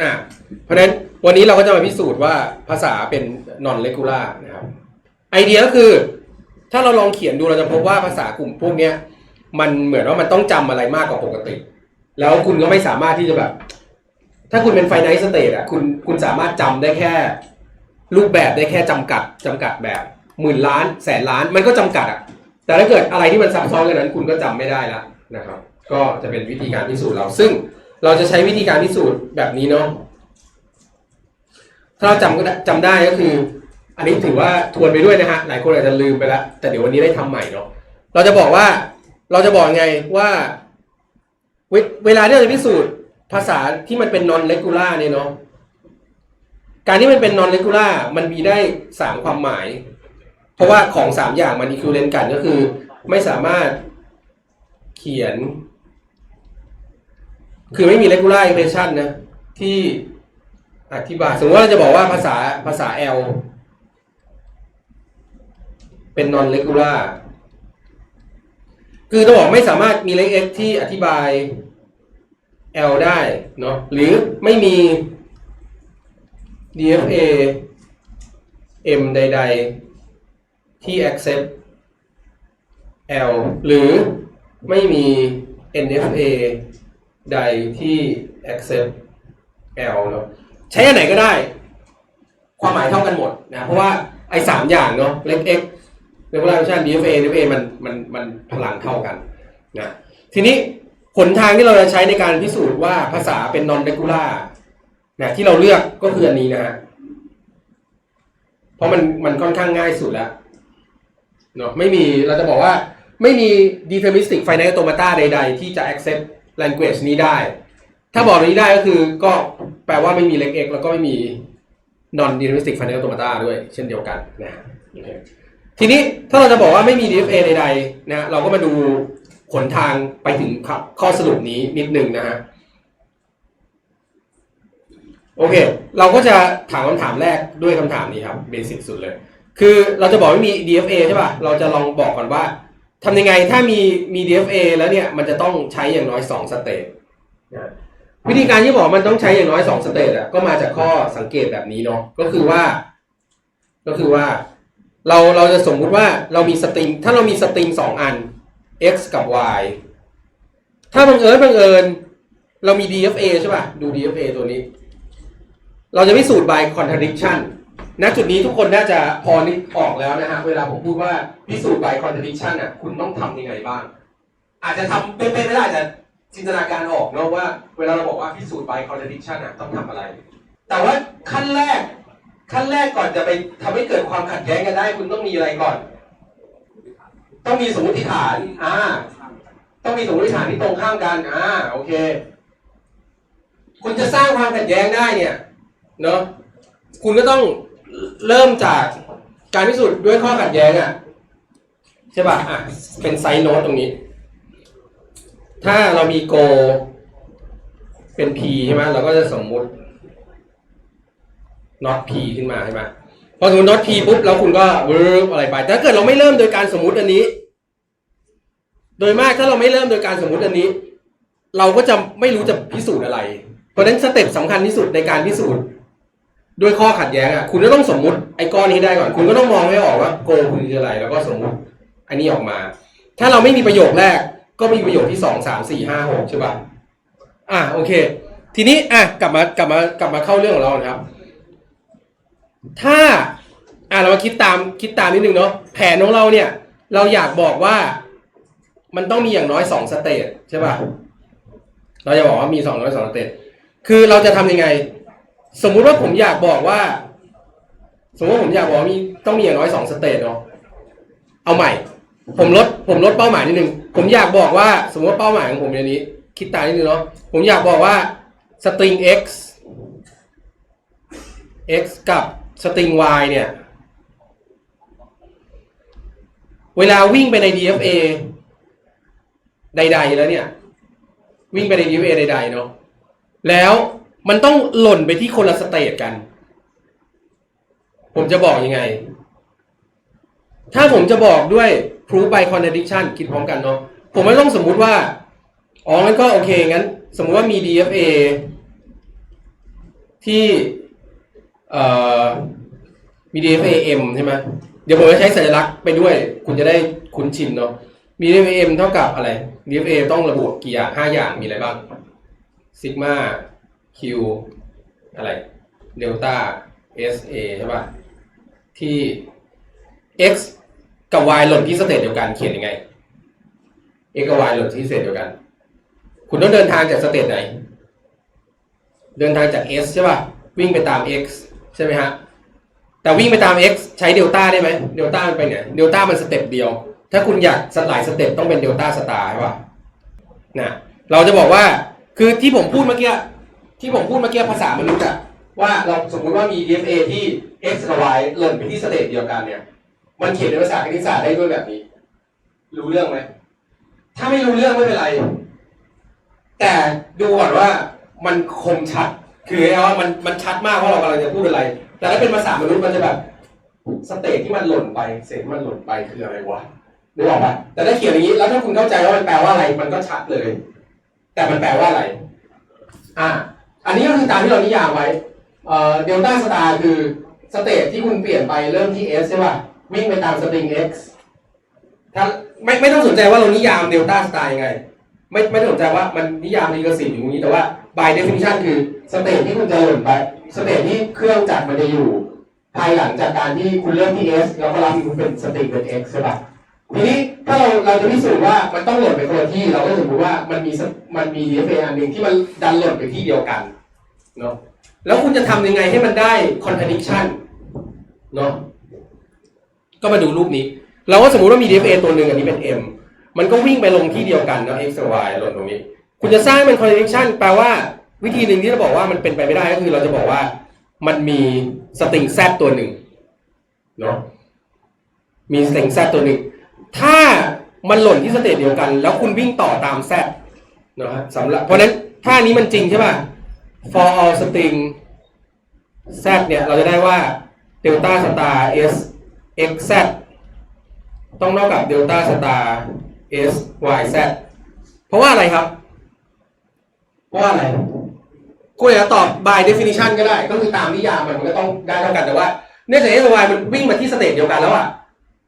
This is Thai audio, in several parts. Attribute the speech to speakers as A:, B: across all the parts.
A: อ่าเพราะฉะนั้นวันนี้เราก็จะมาพิสูจน์ว่าภาษาเป็น non regular นะครับ ไอเดียก็คือ ถ้าเราลองเขียนดูเราจะพบว่าภาษากลุ่มพวกเนี้ยมันเหมือนว่ามันต้องจำอะไรมากกว่าปกติ แล้วคุณก็ไม่สามารถที่จะแบบ ถ้าคุณเป็นไฟไน l ์สเต e อะคุณคุณสามารถจำได้แค่ รูปแบบได้แค่จำกัดจำกัดแบบหมื่นล้านแสนล้านมันก็จำกัดอะแต่ถ้าเกิดอะไรที่มันซับซ้อนกันนั้น คุณก็จำไม่ได้ละนะครับ ก็จะเป็นวิธีการพิสูจน์เราซึ่ง เราจะใช้วิธีการพิสูจน์แบบนี้เนาะถ้าเราจำก็จำได้ก็คือ อันนี้ถือว่าทวนไปด้วยนะฮะหลายคนอาจจะลืมไปแล้วแต่เดี๋ยววันนี้ได้ทำใหม่เนาะเราจะบอกว่าเราจะบอกไงว่าเวเวลาที่เราจะพิสูจน์ภาษาที่มันเป็น non regular เนี่ยเนาะการที่มันเป็น non regular มันมีได้สามความหมาย เพราะว่าของสามอย่างมัน equivalent กันก็คือ ไม่สามารถเขียน คือไม่มี regular expression นะ ที่อธิบาย สมมติว่าเราจะบอกว่าภาษาภาษา L เป็น non regular คือต้องบอกไม่สามารถมีเลข x ที่อธิบาย L ได้เนาะหรือไม่มี DFA M ใด ๆ ที่ accept L หรือไม่มี NFA ใดที่ accept L เนาะใช้อันไหนก็ได้ ความหมายเท่ากันหมดนะเพราะว่าไอ้สามอย่างเนาะเล็ก x เรียกว่า DFA NFA มันมันมันพลังเท่ากันนะทีนี้หนทางที่เราจะใช้ในการพิสูจน์ว่าภาษาเป็น non regular นะที่เราเลือกก็คืออันนี้นะฮะเพราะมันมันค่อนข้างง่ายสุดแล้วเนาะไม่มีเราจะบอกว่าไม่มี deterministic finite automata ใด ๆ ที่จะ accept language นี้ได้ ถ้าบอกนี้ได้ก็คือก็แปลว่าไม่มีเล็ก x แล้วก็ไม่มี non deterministic finite automata ด้วยเช่นเดียวกันนะฮะทีนี้ถ้าเราจะบอกว่าไม่มี DFA ใดๆนะเราก็มาดูหนทางไปถึงข้อสรุปนี้นิดนึงนะฮะโอเค เราก็จะถามคำถามแรกด้วยคำถามนี้ครับเบสิกสุดเลย คือเราจะบอกว่มี DFA ใช่ป่ะ เราจะลองบอกก่อนว่า ทำยังไงถ้ามีมี DFA แล้วเนี่ยมันจะต้องใช้อย่างน้อย 2 สเตจนะวิธีการที่บอกมันต้องใช้อย่างน้อย 2 สเตจอะก็มาจากข้อสังเกตแบบนี้เนาะก็คือว่า ก็คือว่า เราเราจะสมมุติว่าเรามีสตริง ถ้าเรามีสตริงสองอัน x กับ y ถ้าบังเอิญบังเอิญ เรามี DFA ใช่ป่ะ ดู DFA ตัวนี้ เราจะพิสูจน์ by contradiction ณจุดนี้ทุกคนน่าจะพอนึกออกแล้วนะฮะเวลาผมพูดว่าพิสูจน์ by contradiction อะคุณต้องทำยังไงบ้าง อาจจะทำเป็นไปไม่ได้อาจจะจินตนาการออกเนอะว่า เวลาเราบอกว่าพิสูจน์ by contradiction อะต้องทำอะไร แต่ว่าขั้นแรกขั้นแรกก่อนจะไปทำให้เกิดความขัดแย้งกันได้ คุณต้องมีอะไรก่อน ต้องมีสมมติฐานอ่าต้องมีสมมติฐานที่ตรงข้ามกันอ่าโอเค คุณจะสร้างความขัดแย้งได้เนี่ยเนอะคุณก็ต้อง เริ่มจากการพิสูจน์ด้วยข้อขัดแย้งอะใช่ป่ะอะเป็นไซโนตตรงนี้ ถ้าเรามีโก เป็น p ใช่ไหมเราก็จะสมมุติ not p ขึ้นมาใช่ไหมพอสมมติ not p ปุ๊บแล้วคุณก็วืบอะไรไปแต่ถ้าเกิดเราไม่เริ่มโดยการสมมุติอันนี้ โดยมากถ้าเราไม่เริ่มโดยการสมมุติอันนี้ เราก็จะไม่รู้จะพิสูจน์อะไร เพราะฉะนั้นสเต็ปสำคัญที่สุดในการพิสูจน์ ด้วยข้อขัดแย้งอะคุณก็ต้องสมมุติไอ้ก้อนนี้ได้ก่อน คุณก็ต้องมองให้ออกว่าโกคุณคืออะไร แล้วก็สมมุติอันนี้ออกมา ถ้าเราไม่มีประโยคแรก ก็มีประโยคที่สองสามสี่ห้าหกใช่ป่ะอะโอเค ทีนี้อะกลับมากลับมากลับมาเข้าเรื่องของเราครับ ถ้าอะเรามาคิดตามคิดตามนิดนึงเนาะแผนของเราเนี่ย เราอยากบอกว่ามันต้องมีอย่างน้อยสองสเตจใช่ป่ะเราจะบอกว่ามีสองร้อยสองสเตจคือเราจะทำยังไง สมมุติว่าผมอยากบอกว่า สมมติว่าผมอยากบอกมีต้องมีอย่างน้อยสองสเตจเนาะเอาใหม่ ผมลดผมลดเป้าหมายนิดนึงผมอยากบอกว่า สมมติว่าเป้าหมายของผมอย่างนี้ คิดตามนิดนึงเนาะผมอยากบอกว่าสตริง x x กับสตริง y เนี่ย เวลาวิ่งไปใน DFA ใด ๆ แล้วเนี่ย วิ่งไปใน DFA ใด ๆ เนาะแล้ว มันต้องหล่นไปที่คนละสเตจกัน ผมจะบอกยังไง ถ้าผมจะบอกด้วย proof by contradiction คิดพร้อมกันเนาะผมไม่ต้องสมมุติว่า อ๋องั้นก็โอเคงั้น สมมุติว่ามี DFA ที่เอ่อมี DFAM ใช่ไหมเดี๋ยวผมจะใช้สัญลักษณ์ไปด้วย คุณจะได้คุ้นชินเนาะมี DFAM เท่ากับอะไร DFA ต้องระบุกี่อย่างห้าอย่างมีอะไรบ้างซิกมา Q อะไรเดลต้า SA ใช่ป่ะ ที่ x กับ y หล่นที่สเตจเดียวกันเขียนยังไง x กับ y หล่นที่สเตจเดียวกัน คุณต้องเดินทางจากสเตจไหน เดินทางจาก s ใช่ป่ะ วิ่งไปตาม x ใช่ไหมฮะ แต่วิ่งไปตาม x ใช้เดลต้าได้ไหมเดลต้ามันไปไหนเดลต้ามันสเต็ปเดียว ถ้าคุณอยากสลายสเต็ปต้องเป็นเดลต้าสตาร์ใช่ป่ะนะเราจะบอกว่าคือที่ผมพูดเมื่อกี้ ที่ผมพูดเมื่อกี้ภาษามนุษย์อะว่าเราสมมุติว่ามี DFA ที่ x กับ y หล่นไปที่สเตจเดียวกันเนี่ย มันเขียนในภาษาคณิตศาสตร์ได้ด้วยแบบนี้ รู้เรื่องไหม ถ้าไม่รู้เรื่องไม่เป็นไร แต่ดูก่อนว่ามันคมชัด คือเอาว่ามันมันชัดมากว่าเรากำลังจะพูดอะไร แต่ถ้าเป็นภาษามนุษย์มันจะแบบสเตจที่มันหล่นไปเศษที่มันหล่นไปคืออะไรวะนึกออกปะแต่ถ้าเขียนอย่างนี้แล้วถ้าคุณเข้าใจว่ามันแปลว่าอะไร มันก็ชัดเลย แต่มันแปลว่าอะไร อ่า อันนี้ก็คือตามที่เรานิยามไว้เดลต้าสตาร์คือสเตจที่คุณเปลี่ยนไปเริ่มที่ s ใช่ป่ะวิ่งไปตามสตริง x ถ้าไม่ไม่ต้องสนใจว่าเรานิยามเดลต้าสตาร์ยังไง ไม่ไม่ต้องสนใจว่ามันนิยามรีกสิทธิ์อยู่ตรงนี้แต่ว่า by definition คือสเตจที่คุณจะหล่นไปสเตจที่เครื่องจักรมันจะอยู่ ภายหลังจากการที่คุณเริ่มที่ s แล้วก็รับคุณเป็นสตริงเป็น x ใช่ป่ะทีนี้ถ้าเราเราจะพิสูจน์ว่ามันต้องหล่นไปคนละที่เราก็สมมติว่ามันมีมันมี DFA อันหนึ่งที่มันดันหล่นไปที่เดียวกัน เนาะแล้วคุณจะทำยังไงให้มันได้ contradiction เนาะก็มาดูรูปนี้ เราก็สมมติว่ามี DFA ตัวหนึ่งอันนี้เป็น M มันก็วิ่งไปลงที่เดียวกันเนาะ x กับ y หล่นตรงนี้ คุณจะสร้างให้มัน contradiction แปลว่าวิธีหนึ่งที่จะบอกว่ามันเป็นไปไม่ได้ก็คือเราจะบอกว่ามันมีสตริง z ตัวหนึ่งเนาะมีสตริง z ตัวหนึ่งถ้ามันหล่นที่สเตจเดียวกัน แล้วคุณวิ่งต่อตามแซดนะฮะสำหรับเพราะฉะนั้นถ้านี้มันจริงใช่ป่ะ for all string z เนี่ย เราจะได้ว่า delta star s x z ต้องเท่ากับ delta star s y z เพราะว่าอะไรครับ เพราะว่าอะไรคุณอาจจะตอบ by definition ก็ได้ ก็คือตามนิยามมันมันก็ต้องได้เท่ากันแต่ว่าเนื่องจาก s y มันวิ่งมาที่สเตจเดียวกันแล้วอะ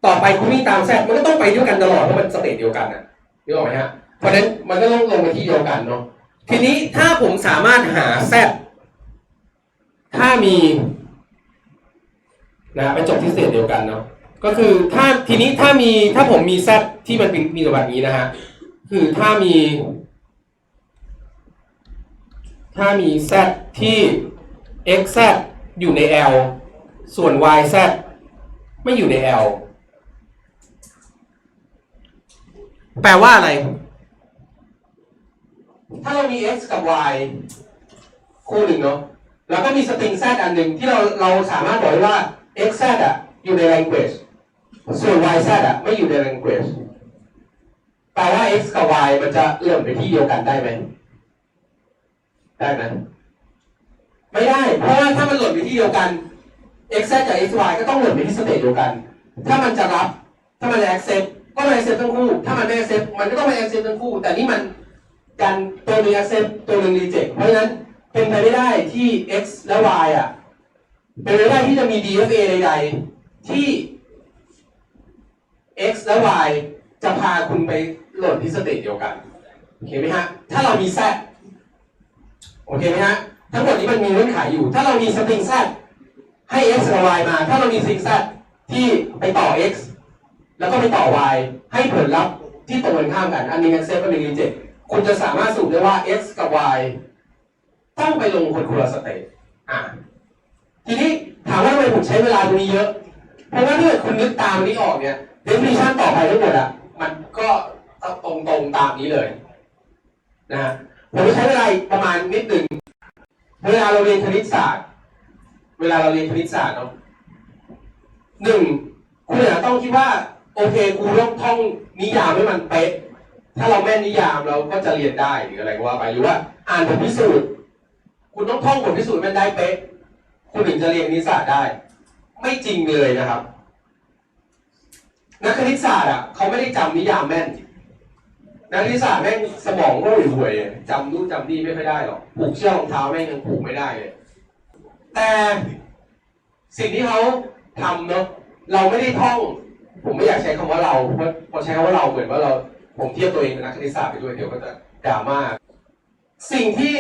A: ต่อไปคุณวิ่งตามแซดมันก็ต้องไปด้วยกันตลอดเพราะมันสเตจเดียวกันนะนึกออกไหมฮะเพราะฉะนั้นมันก็ต้องลงไปที่เดียวกันเนาะ ทีนี้ถ้าผมสามารถหาแซดถ้ามีนะไปจบที่เตจเดียวกันเนาะก็คือถ้าทีนี้ถ้ามีถ้าผมมีแซดที่มันเป็นมีแบบนี้นะฮะคือถ้ามี ถ้ามีแซดที่ x z อยู่ใน L ส่วน y z ไม่อยู่ใน L แปลว่าอะไร ถ้าเรามี x กับ y คู่หนึ่งเนาะแล้วก็มีสตริง z อันหนึ่งที่เราเราสามารถบอกได้ว่า x z อะอยู่ใน language ส่วน y z อะไม่อยู่ใน language แปลว่า x กับ y มันจะหล่นไปที่เดียวกันได้ไหมได้ไหมไม่ได้ เพราะว่าถ้ามันหล่นไปที่เดียวกัน x z กับ x y ก็ต้องหล่นไปที่สเตจเดียวกัน ถ้ามันจะรับ ถ้ามันจะ accept ก็ต้อง accept ทั้งคู่ ถ้ามันไม่ accept มันก็ต้องไม่ accept ทั้งคู่ แต่นี่มัน การตัวหนึง accept ตัวหนึง reject เพราะฉะนั้นเป็นไปไม่ได้ที่ x และ y อะ เป็นไปไม่ได้ที่จะมี DFA ใดๆ ที่ x และ y จะพาคุณไปหล่นที่สเตจเดียวกัน โอเคไหมฮะ ถ้าเรามี z โอเคไหมฮะ ทั้งหมดนี้มันมีเงื่อนไขอยู่ ถ้าเรามีสตริง z ให้ x กับ y มา ถ้าเรามีสตริง z ที่ไปต่อ x แล้วก็ไปต่อ y ให้ผลลัพธ์ที่ตรงกันข้ามกัน อันหนึง accept อันหนึง reject คุณจะสามารถสรุปได้ว่า x กับ y ต้องไปลงคนคนละสเตจอะทีนี้ถามว่าทำไมผมใช้เวลาตรงนี้เยอะ เพราะว่าถ้าเกิดคุณนึกตามนี้ออกเนี่ย definition ต่อไปทั้งหมดอะ มันก็ตรงตรงๆตามนี้เลยนะฮะผมใช้เวลาประมาณนิดหนึ่งเวลาเราเรียนคณิตศาสตร์ เวลาเราเรียนคณิตศาสตร์เนาะหนึ่งคุณอาจจะต้องคิดว่า โอเคครูต้องท่องนิยามให้มันเป๊ะ ถ้าเราแม่นนิยามเราก็จะเรียนได้หรืออะไรก็ว่าไปหรือว่า อ่านผลพิสูจน์คุณต้องท่องผลพิสูจน์แม่นได้เป๊ะคุณถึงจะเรียนคณิตศาสตได้ ไม่จริงเลยนะครับ นักคณิตศาสตร์อะเขาไม่ได้จำนิยามแม่นนักคณิตศาสตร์แม่งสมองก็ห่วยๆจำนู่นจำนี่ไม่ค่อยได้หรอกผูกเชือกรองเท้าแม่งยังผูกไม่ได้เลยแต่สิ่งที่เขาทำเนาะเราไม่ได้ท่อง ผมไม่อยากใช้คำว่าเราเพราะพอใช้คำว่าเราเหมือนว่าเรา ผมเทียบตัวเองเป็นนักคณิตศาสตร์ไปด้วยเดี๋ยวก็จะดราม่าสิ่งที่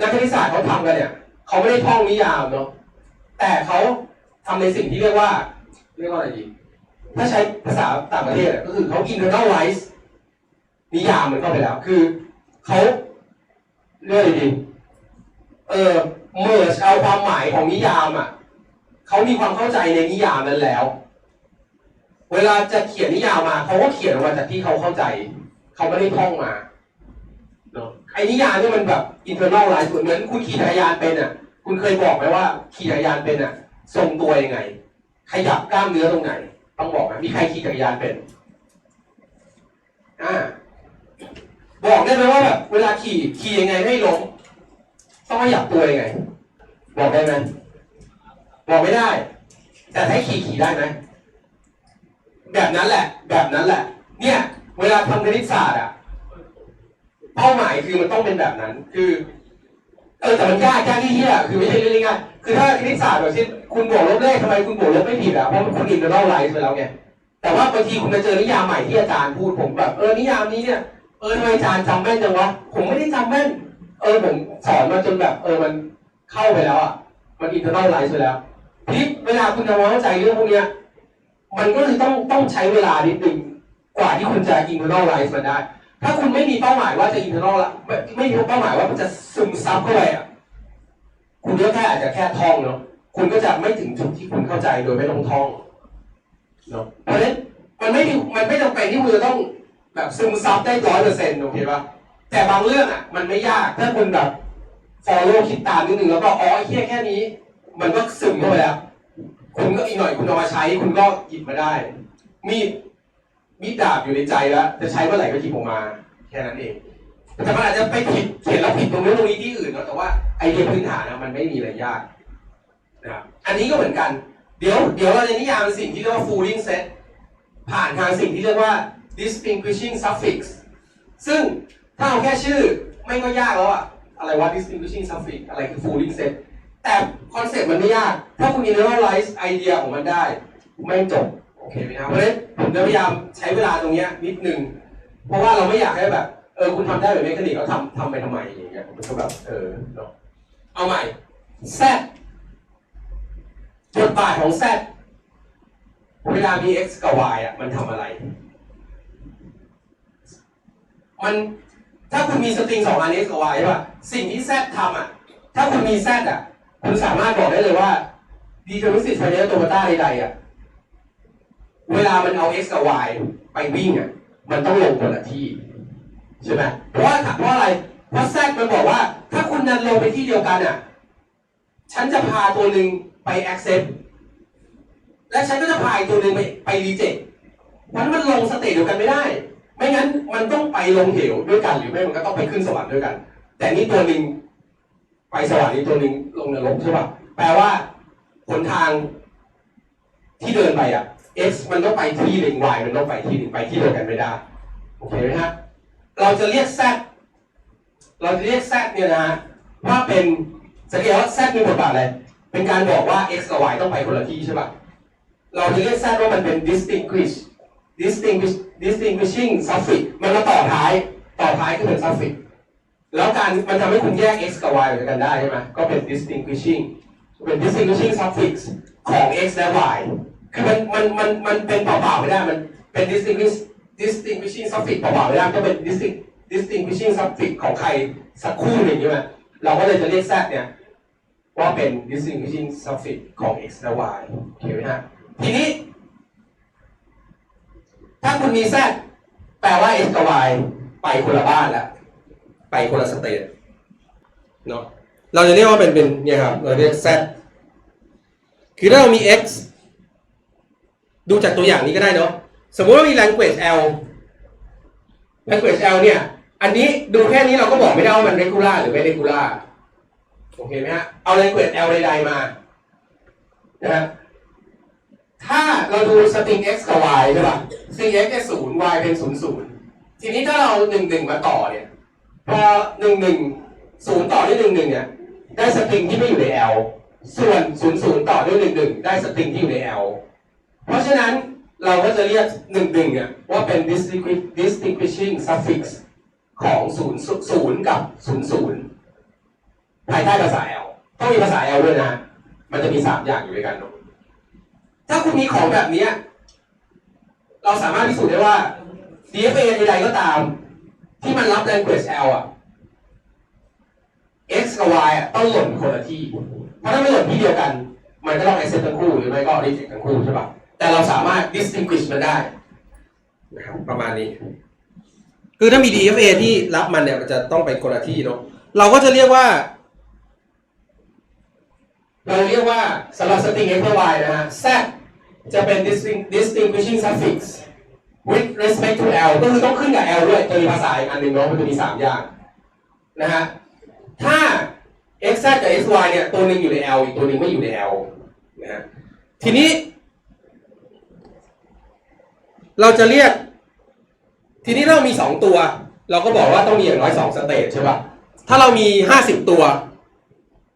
A: นักคณิตศาสตร์เขาทำกันเนี่ยเขาไม่ได้ท่องนิยามเนาะแต่เขาทำในสิ่งที่เรียกว่า เรียกว่าอะไรดี ถ้าใช้ภาษาต่างประเทศก็คือเขา internalize นิยามมันเข้าไปแล้ว คือเขาเรียกอะไรดีเออ merge เอาความหมายของนิยามอะเขามีความเข้าใจในนิยามนั้นแล้ว เวลาจะเขียนนิยามมาเขาก็เขียนออกมาจากที่เขาเข้าใจ เขาไม่ได้ท่องมาเนอะไอ้นิยามเนี่ยมันแบบ internalize เหมือนคุณขี่จักรยานเป็นอะ คุณเคยบอกไหมว่าขี่จักรยานเป็นอะ ทรงตัวยังไง ขยับกล้ามเนื้อตรงไหน ต้องบอกไหมมีใครขี่จักรยานเป็นอ่าบอกได้ไหมว่าแบบเวลาขี่ขี่ยังไงไม่ล้มต้องขยับตัวยังไง บอกได้ไหมบอกไม่ได้ แต่ให้ขี่ขี่ได้ไหม แบบนั้นแหละ แบบนั้นแหละ เนี่ย เวลาทำคณิตศาสตร์อะเป้าหมายคือมันต้องเป็นแบบนั้น คือ เออแต่มันยากยากที่เหี้ยคือไม่ใช่เรื่องง่ายคือถ้าคณิตศาสตร์แบบเช่นคุณบวกลบเลขทำไมคุณบวกลบไม่ผิดอะเพราะมันคุณอินเตอร์เนลไลซ์ไปแล้วไงแต่ว่าบางทีคุณมาเจอนิยามใหม่ที่อาจารย์พูดผมแบบเออนิยามนี้เนี่ยเออทำไมอาจารย์จำแม่นจังวะผมไม่ได้จำแม่น เออผมสอนมาจนแบบ เออมันเข้าไปแล้วอะมันอินเตอร์เนลไลซ์ไปแล้วทีนี้เวลาคุณจะมาเข้าใจเรื่องพวกเนี้ย มันก็คือต้องต้องใช้เวลานิดนึงกว่าที่คุณจะอินเตอร์เนลไลซ์มันได้ ถ้าคุณไม่มีเป้าหมายว่าจะอินเทอร์เนลไม่ไม่มีเป้าหมายว่ามันจะซึมซับเข้าไปอะคุณก็แค่อาจจะแค่ท่องเนาะคุณก็จะไม่ถึงจุดที่คุณเข้าใจโดยไม่ต้องท่องเนาะเพราะฉะนั้นมันไม่มันไม่จำเป็นที่คุณจะต้องแบบซึมซับได้ร้อยเปอร์เซ็นต์โอเคปะแต่บางเรื่องอะ มันไม่ยากถ้าคุณแบบ follow คิดตามนิดนึงแล้วก็อ๋อไอ้เฮียแค่นี้ มันก็ซึมเข้าไปแล้ว คุณก็อีกหน่อยคุณเอามาใช้คุณก็หยิบมาได้ มีดมีดดาบอยู่ในใจแล้ว จะใช้เมื่อไหร่ก็หยิบออกมา แค่นั้นเอง แต่มันอาจจะไปผิดเขียนแล้วผิดตรงนู้นตรงนี้ที่อื่นเนอะแต่ว่าไอเดียพื้นฐานนะมันไม่มีอะไรยากนะอันนี้ก็เหมือนกัน เดี๋ยวเดี๋ยวเราจะนิยามสิ่งที่เรียกว่า fooling set ผ่านทางสิ่งที่เรียกว่า distinguishing suffix ซึ่งถ้าเอาแค่ชื่อไม่ก็ยากแล้วอะอะไรว่า distinguishing suffix อะไรคือ fooling set แต่คอนเซ็ปต์มันไม่ยาก ถ้าคุณ internalize ไอเดียของมันได้ไม่จบ โอเคไหมครับเพราะฉะนั้นผมจะพยายามใช้เวลาตรงเนี้ยนิดนึง เพราะว่าเราไม่อยากให้แบบ เออ คุณทำได้แบบเมคานิกแล้วทำทำไปทำไมอย่างเงี้ยมันก็แบบ เออเนาะเอาใหม่ Z บทบาทของ Z เวลามี x กับ y อะ มันทำอะไร มันถ้าคุณมีสตริงสองอัน x กับ y ใช่ป่ะ สิ่งที่ Z ทำอะ ถ้าคุณมี Z อะ คุณสามารถบอกได้เลยว่า deterministic finite automata ใดๆอะ เวลามันเอา x กับ y ไปวิ่งอะ มันต้องลงคนละที่ ใช่ไหมเพราะว่าเพราะอะไร เพราะแซกมันบอกว่า ถ้าคุณนันลงไปที่เดียวกันอะ ฉันจะพาตัวหนึ่งไป accept และฉันก็จะพาอีกตัวหนึ่งไปไป reject มันมันลงสเตจเดียวกันไม่ได้ ไม่งั้นมันต้องไปลงเหวด้วยกันหรือไม่มันก็ต้องไปขึ้นสวรรค์ด้วยกัน แต่นี่ตัวหนึ่ง ไปสวรรค์นี่ตัวหนึ่งลงนรกใช่ป่ะแปลว่าหนทางที่เดินไปอะ x มันต้องไปที่หนึ่ง y มันต้องไปที่หนึ่งไปที่เดียวกันไม่ได้โอเคไหมฮะเราจะเรียก z เราจะเรียก z เนี่ยนะฮะว่าเป็นสังเกตว่า z มีบทบาทอะไรเป็นการบอกว่า x กับ y ต้องไปคนละที่ใช่ป่ะเราจะเรียก z ว่ามันเป็น distinguish distinguish distinguishing suffix มันมาต่อท้ายต่อท้ายก็เป็น suffix แล้วการมันทำให้คุณแยก x กับ y ออกจากกันได้ใช่ไหมก็เป็น distinguishing เป็น distinguishing suffix ของ x และ y คือมันมันมันมันเป็นเปล่าๆไม่ได้ มันเป็น distinguish distinguishing suffix เปล่าๆไม่ได้ก็เป็น distinct distinguishing suffix ของใครสักคู่หนึ่งใช่ไหมเราก็เลยจะเรียก z เนี่ยว่าเป็น distinguishing suffix ของ x และ y โอเคไหมฮะทีนี้ ถ้าคุณมี z แปลว่า x กับ y ไปคนละบ้านแล้ว ไปคนละสเตจเนาะเราจะเรียกว่าเป็นเป็นเนี่ยครับเราเรียก z คือถ้าเรามี x ดูจากตัวอย่างนี้ก็ได้เนาะสมมุติว่ามี language L language L เนี่ย อันนี้ดูแค่นี้เราก็บอกไม่ได้ว่ามัน regular หรือไม่ regular โอเคไหมฮะเอา language L ใดๆมานะฮะถ้าเราดูสตริง x กับ y ใช่ป่ะสตริง x เป็นศูนย์ y เป็นศูนย์ศูนย์ทีนี้ถ้าเราหนึ่งหนึ่งมาต่อเนี่ย พอหนึ่งหนึ่งศูนย์ต่อด้วยหนึ่งหนึ่งเนี่ยได้สตริงที่ไม่อยู่ใน L ส่วน00ต่อด้วย11ได้สตริงที่อยู่ใน L เพราะฉะนั้นเราก็จะเรียก11เนี่ยว่าเป็น distinguishing suffix ของ0 0กับ00ภายใต้ภาษา L ต้องมีภาษา L ด้วยนะ มันจะมี3อย่างอยู่ด้วยกัน ถ้าคุณมีของแบบนี้ เราสามารถพิสูจน์ได้ว่า DFA ใดๆก็ตาม ที่มันรับ language L อะ x กับ y อะต้องหล่นคนละที่ เพราะถ้าไม่หล่นที่เดียวกัน มันก็ต้อง accept ทั้งคู่หรือไม่ก็ reject ทั้งคู่ใช่ปะแต่เราสามารถ distinguish มันได้นะครับประมาณนี้ คือถ้ามี DFA ที่รับมันเนี่ยมันจะต้องเป็นคนละที่เนาะเราก็จะเรียกว่า เราเรียกว่าสำหรับ string x และ y นะฮะ z จะเป็น distinguishing suffix with respect to l ก็คือต้องขึ้นกับ l ด้วยจะมีภาษาอีกอันหนึ่งเนาะมันจะมีสามอย่างนะฮะถ้า x z กับ x y เนี่ยตัวหนึ่งอยู่ใน L อีกตัวหนึ่งไม่อยู่ใน L นะฮะทีนี้ เราจะเรียก ทีนี้เรามีสองตัว เราก็บอกว่าต้องมีอย่างน้อยสองสเตจใช่ปะถ้าเรามีห้าสิบตัว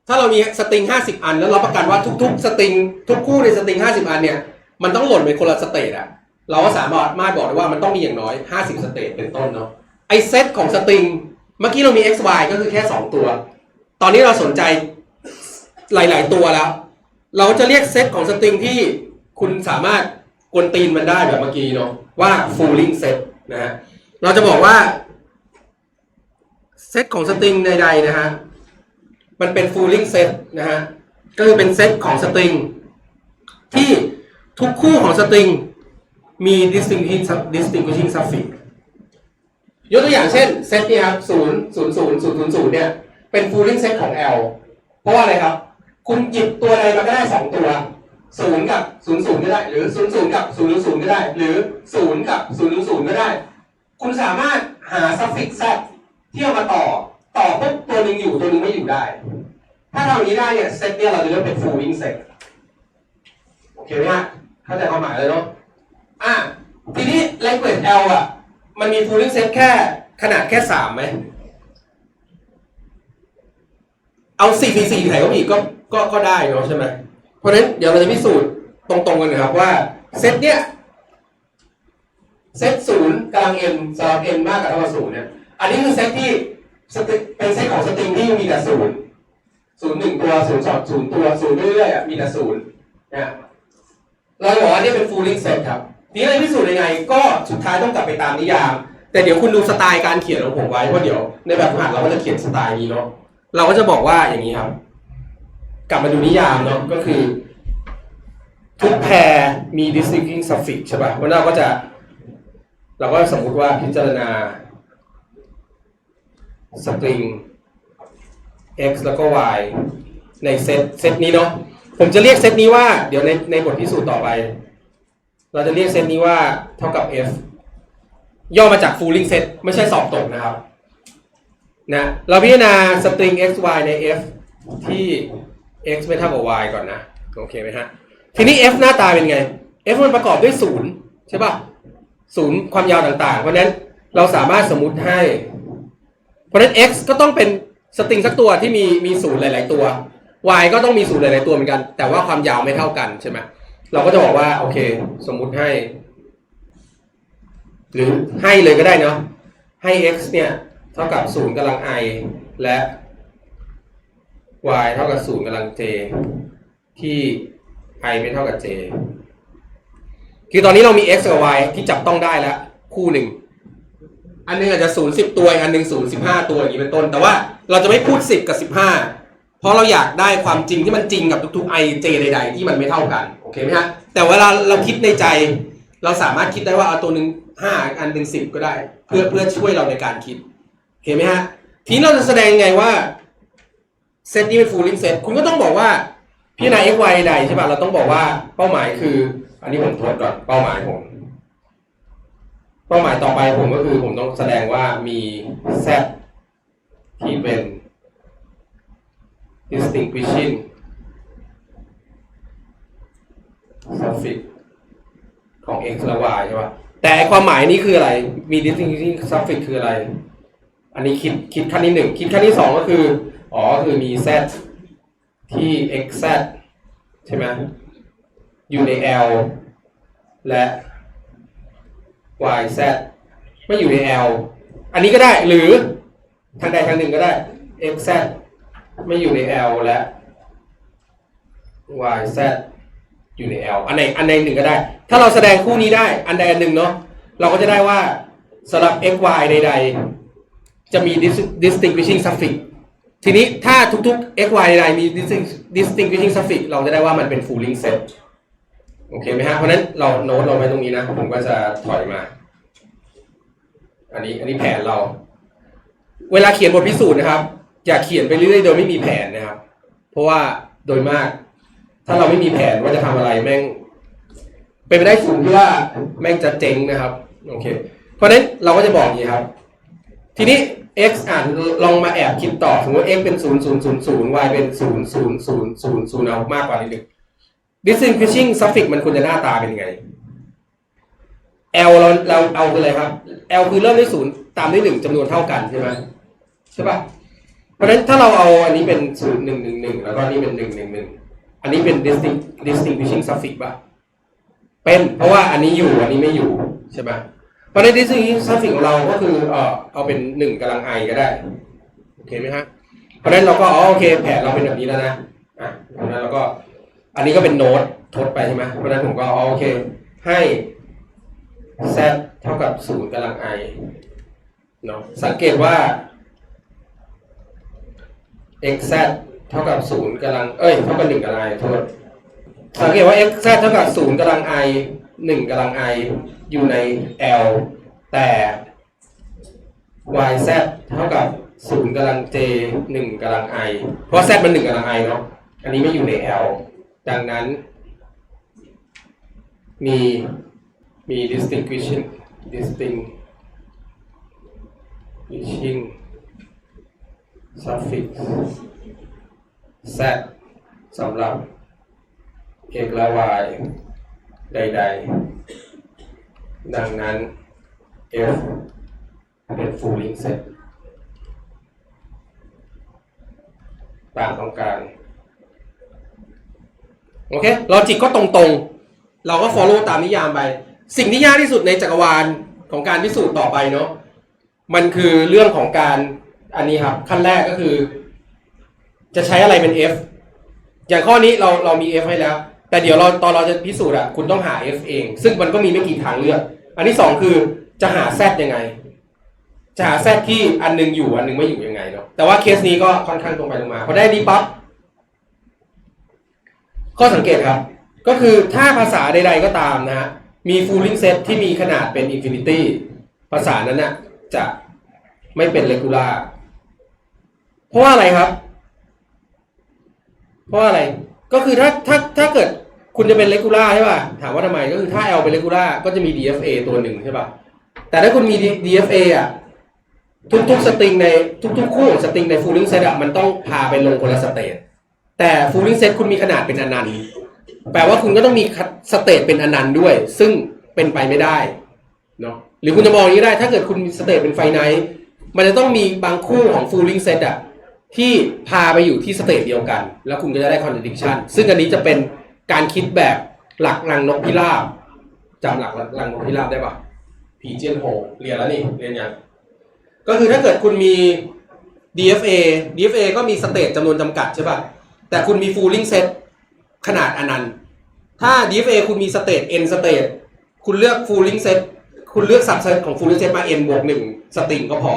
A: ถ้าเรามีสตริงห้าสิบอัน แล้วเราประกันว่าทุก ๆ สตริง ทุกคู่ในสตริงห้าสิบอันเนี่ยมันต้องหล่นไปคนละสเตจอะ เราก็สามารถมาบอกได้ว่ามันต้องมีอย่างน้อยห้าสิบสเตจเป็นต้นเนาะไอเซตของสตริงเมื่อกี้เรามี x y ก็คือแค่สองตัว ตอนนี้เราสนใจหลาย ๆ ตัวแล้ว เราจะเรียกเซตของสตริงที่คุณสามารถกวนตีนมันได้แบบเมื่อกี้เนาะว่า fooling set นะฮะเราจะบอกว่าเซตของสตริงใดๆนะฮะมันเป็น fooling set นะฮะก็คือเป็นเซตของสตริงที่ทุกคู่ของสตริง มี distinguishing distinguishing suffix ยกตัวอย่างเช่นเซตเนี่ยครับศูนย์ศูนย์ศูนย์ศูนย์ศูนย์ศูนย์เนี่ย เป็น fooling set ของ L เพราะว่าอะไรครับ คุณหยิบตัวใดมาก็ได้สองตัวศูนย์กับศูนย์ศูนย์ก็ได้ หรือศูนย์ศูนย์กับศูนย์ศูนย์ก็ได้ หรือศูนย์กับศูนย์ศูนย์ก็ได้ คุณสามารถหา suffix z ที่เอามาต่อ ต่อปุ๊บตัวหนึ่งอยู่ตัวหนึ่งไม่อยู่ได้ ถ้าทำอย่างนี้ได้เนี่ยเซตเนี่ยเราจะเรียกเป็น fooling set โอเคไหมฮะเข้าใจความหมายเลยเนาะ อะทีนี้ language L อะ มันมี fooling set แค่ขนาดแค่สามไหม เอาสี่สี่สี่ไหนก็มีก็ก็ก็ได้เนาะใช่ไหมเพราะฉะนั้นเดี๋ยวเราจะพิสูจน์ตรงๆกันนะครับว่าเซตเนี้ยเซตศูนย์กลัง n สำหรับ n มากกว่าเท่ากับศูนย์เนี่ยอันนี้คือเซตที่เป็นเซตของสตริงที่มีแต่ศูนย์ศูนย์หนึ่งตัวศูนย์สองศูนย์ตัวศูนย์เรื่อยๆอะมีแต่ศูนย์นะเราบอกว่านี่เป็น fooling set ครับ นี้เราพิสูจน์ยังไง ก็สุดท้ายต้องกลับไปตามนิยาม แต่เดี๋ยวคุณดูสไตล์การเขียนของผมไว้เพราะเดี๋ยวในแบบฝึกหัดเราก็จะเขียนสไตล์นี้เนาะเราก็จะบอกว่าอย่างนี้ครับ กลับมาดูนิยามเนาะก็คือ ทุกแพรมี distinguishing suffix ใช่ป่ะวันหน้าก็จะ เราก็สมมุติว่าพิจารณา string x แล้วก็ y ในเซตเซตนี้เนาะผมจะเรียกเซตนี้ว่าเดี๋ยวในในบทพิสูจน์ต่อไป เราจะเรียกเซตนี้ว่าเท่ากับ f ย่อมาจาก fooling set ไม่ใช่สอบตกนะครับนะเราพิจารณา string x y ใน f ที่ x ไม่เท่ากับ y ก่อนนะ โอเคไหมฮะ ทีนี้ f หน้าตาเป็นไง f มันประกอบด้วยศูนย์ใช่ป่ะศูนย์ความยาวต่างๆ เพราะนั้นเราสามารถสมมติให้ เพราะนั้น x ก็ต้องเป็นสตริงสักตัวที่มีมีศูนย์หลาย ๆ ตัว y ก็ต้องมีศูนย์หลาย ๆ ตัวเหมือนกัน แต่ว่าความยาวไม่เท่ากันใช่ไหม เราก็จะบอกว่า โอเค สมมุติให้ หรือให้เลยก็ได้เนาะให้ x เนี่ย เท่ากับศูนย์กำลัง i และ y เท่ากับศูนย์กำลัง j ที่ i ไม่เท่ากับ j คือตอนนี้เรามี x กับ y ที่จับต้องได้แล้วคู่หนึ่ง อันหนึงอาจจะศูนย์สิบตัวอันหนึ่งศูนย์สิบห้าตัวอย่างนี้เป็นต้น แต่ว่าเราจะไม่พูดสิบกับสิบห้าเพราะเราอยากได้ความจริงที่มันจริงกับทุกๆ i j ใด ๆ ที่มันไม่เท่ากัน เคไหมฮะแต่เวลาเราคิดในใจ เราสามารถคิดได้ว่าเอาตัวหนึ่งห้าอันหนึ่งสิบก็ได้ เพื่อเพื่อช่วยเราในการคิดเห็นไหมฮะทีนี้เราจะแสดงไงว่าเซตนี้เป็น fooling set คุณก็ต้องบอกว่าพิจารณา x y ใดใช่ป่ะเราต้องบอกว่าเป้าหมายคือ อันนี้ผมทวนก่อนเป้าหมายผมเป้าหมายต่อไปผมก็คือผมต้องแสดงว่ามี z ที่เป็น distinguishing suffix ของเอกและ y ใช่ป่ะแต่ความหมายนี้คืออะไร มี distinguishing suffix คืออะไร อันนี้คิดคิดขั้นที่หนึ่งคิดขั้นที่สองก็คือ อ๋อคือมี z ที่ x z ใช่ไหมอยู่ใน L และ y z ไม่อยู่ใน L อันนี้ก็ได้หรือทางใดทางหนึ่งก็ได้ x z ไม่อยู่ใน L และ y z อยู่ใน L อันไหนอันใดหนึ่งก็ได้ ถ้าเราแสดงคู่นี้ได้ อันใดอันหนึ่งเนาะ เราก็จะได้ว่าสำหรับ x y ใด ๆ จะมี distinguishing suffix ทีนี้ถ้าทุกๆ x y ใดๆมี distinct- distinguishing suffix เราจะได้ว่ามันเป็น fooling set โอเคไหมฮะ เพราะฉะนั้นเราโน้ตเราไว้ตรงนี้นะ ผมก็จะถอยมา อันนี้อันนี้แผนเรา เวลาเขียนบทพิสูจน์นะครับ อย่าเขียนไปเรื่อยๆโดยไม่มีแผนนะครับ เพราะว่าโดยมาก ถ้าเราไม่มีแผนว่าจะทำอะไรแม่ง เป็นไปได้สูงที่ว่าแม่งจะเจ๊งนะครับ โอเค เพราะฉะนั้นเราก็จะบอกอย่างนี้ครับ ทีนี้ x อ่านลองมาแอบคิดต่อสมมติว่า x เป็น0 0 0 0 y เป็น0 0 0 0 0เอามากกว่านิดนึง distinguishing suffix มันควรจะหน้าตาเป็นยังไง l เราเราเอาคืออะไรครับ l คือเริ่มด้วยศูนย์ตามด้วยหนึ่งจำนวนเท่ากันใช่ไหมใช่ปะเพราะฉะนั้นถ้าเราเอาอันนี้เป็นศูนย์หนึ่งหนึ่งหนึ่งแล้วก็นี้เป็นหนึ่งหนึ่งหนึ่ง อันนี้เป็น distinct distinguishing suffix ป่ะ เป็น เพราะว่าอันนี้อยู่ อันนี้ไม่อยู่ ใช่ไหมเพราะใน distinguishing suffix ของเราก็คือเออเอาเป็นหนึ่งกำลังไอก็ได้ โอเคไหมฮะ เพราะนั้นเราก็อ๋อโอเค แผนเราเป็นแบบนี้แล้วนะ อะเพราะนั้นเราก็ อันนี้ก็เป็นโน้ตทดไปใช่ไหมเพราะนั้นผมก็อ๋อโอเค ให้ z เท่ากับศูนย์กำลัง i เนาะ สังเกตว่า x z ท่ากับศูนย์กำลัง เอ้ย เท่ากับหนึ่งกำลัง i โทษ สังเกตว่า x z เท่ากับศูนย์กำลัง i หนึ่งกำลัง i อยู่ใน l แต่ y z เท่ากับศูนย์กำลัง j หนึ่งกำลัง i เพราะ z มันหนึ่งกำลัง i เนาะ อันนี้ไม่อยู่ใน l ดังนั้น มีมี distinguishing distinguishing suffix z สำหรับ x และ y ใด ๆ ดังนั้น f เป็น fooling set ตามต้องการ โอเคลอจิกก็ตรงๆ เราก็ follow ตามนิยามไป สิ่งที่ยากที่สุดในจักรวาลของการพิสูจน์ต่อไปเนาะมันคือเรื่องของการอันนี้ครับ ขั้นแรกก็คือ จะใช้อะไรเป็น f อย่างข้อนี้เราเรามี f ให้แล้ว แต่เดี๋ยวเราตอนเราจะพิสูจน์อะคุณต้องหา f เอง ซึ่งมันก็มีไม่กี่ทางเลือก อันที่สองคือจะหา z ยังไง จะหา z ที่อันหนึงอยู่อันหนึงไม่อยู่ยังไงเนาะแต่ว่าเคสนี้ก็ค่อนข้างตรงไปตรงมาพอได้นี้ปั๊บข้อสังเกตครับ ก็คือถ้าภาษาใดๆก็ตามนะฮะมี fooling set ที่มีขนาดเป็น infinity ภาษานั้นน่ะจะไม่เป็น regular เพราะว่าอะไรครับ ราะอะไรก็คือถ้าถ้าถ้าเกิดคุณจะเป็น regular ใช่ป่ะถามว่าทำไมก็คือถ้า L เป็น regular ก็จะมี DFA ตัวหนึ่งใช่ป่ะแต่ถ้าคุณมี DFA อะทุกๆสตริงในทุกๆคู่ของสตริงใน fooling set อะมันต้องพาไปลงคนละสเตทแต่ fooling set คุณมีขนาดเป็นอนันต์แปลว่าคุณก็ต้องมีสเตทเป็นอนันต์ด้วย ซึ่งเป็นไปไม่ได้เนาะหรือคุณจะมองอย่างนี้ได้ ถ้าเกิดคุณมีสเตทเป็นไฟไนท์มันจะต้องมีบางคู่ของ fooling set อะ ที่พาไปอยู่ที่สเตทเดียวกัน แล้วคุณก็จะได้ contradiction ซึ่งอันนี้จะเป็นการคิดแบบหลักรังนกพิราบจำหลักรังนกพิราบได้ปะพีเจียนโฮเรียนแล้วนี่เรียนยังก็คือถ้าเกิดคุณมี DFA DFA ก็มีสเตทจำนวนจำกัดใช่ป่ะแต่คุณมี fooling set ขนาดอนันต์ ถ้า DFA คุณมีสเตท n สเตทคุณเลือก fooling set คุณเลือก subset ของ fooling set มา n บวกหนึ่งสตริงก็พอ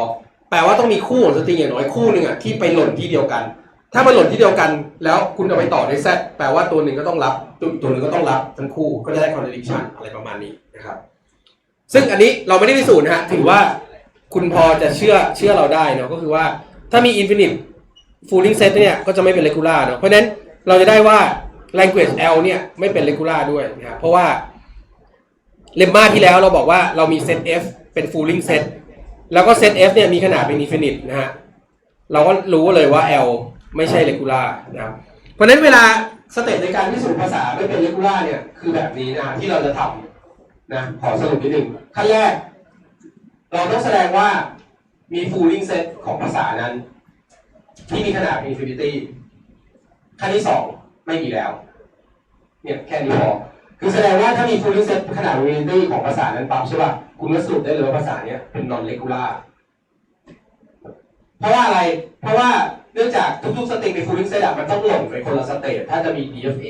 A: แปลว่าต้องมีคู่ของสตริงอย่างน้อยคู่หนึ่งอะที่ไปหล่นที่เดียวกัน ถ้ามันหล่นที่เดียวกัน แล้วคุณเอาไปต่อด้วย z แปลว่าตัวหนึ่งก็ต้องรับตัวตัวหนึ่งก็ต้องรับทั้งคู่ก็จะได้ contradiction อะไรประมาณนี้นะครับ ซึ่งอันนี้เราไม่ได้พิสูจน์นะฮะถือว่าคุณพอจะเชื่อเชื่อเราได้เนาะก็คือว่าถ้ามี infinite fooling set เนี่ยก็จะไม่เป็น regular เนาะเพราะฉะนั้นเราจะได้ว่า language L เนี่ยไม่เป็น regular ด้วยนะครับเพราะว่าเลมมาที่แล้วเราบอกว่าเรามี set F เป็น fooling set แล้วก็ set F เนี่ยมีขนาดเป็น infinite นะฮะ เราก็รู้เลยว่า L ไม่ใช่ regular นะครับ เพราะฉะนั้นเวลาสเต็ปในการพิสูจน์ภาษาไม่เป็น regular เนี่ยคือแบบนี้นะฮะที่เราจะทำนะขอสรุปนิดนึงขั้นแรก เราต้องแสดงว่ามี fooling set ของภาษานั้น ที่มีขนาด infinity ขั้นที่สองไม่มีแล้ว เนี่ยแค่นี้พอ คือแสดงว่าถ้ามี full set ขนาด variability ของภาษานั้นปั๊บใช่ป่ะคุณก็สรุปได้เลยว่าภาษาเนี้ยเป็น non regular เพราะว่าอะไร เพราะว่าเนื่องจากทุกๆสเตจใน full set อะมันต้องหล่นไปคนละสเตจถ้าจะมี DFA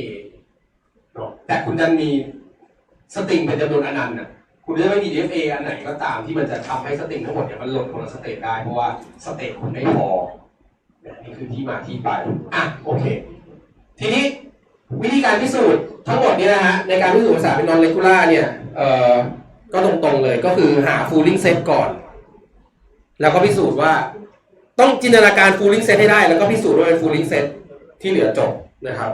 A: เนแต่คุณดันมีสตริงเป็นจำนวนอนันต์น่ะคุณจะไม่มี DFA อันไหนก็ตามที่มันจะทำให้สตริงทั้งหมดเนี่ยมันหล่นคนละสเตจได้เพราะว่าสเตจคุณไม่พอเนี่ยนี่คือที่มาที่ไปอะโอเค ทีนี้วิธีการพิสูจน์ ทั้งหมดเนี่ยนะฮะในการพิสูจน์ภาษาเป็นนอนเลกูล่าเนี่ยเอ่อก็ตรงๆเลยก็คือหาฟูลิงเซ็ตก่อน แล้วก็พิสูจน์ว่าต้องจินตนาการฟูลิงเซ็ตให้ได้ แล้วก็พิสูจน์ว่าเป็น fooling set ที่เหลือจบนะครับ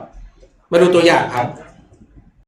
A: มาดูตัวอย่างครับ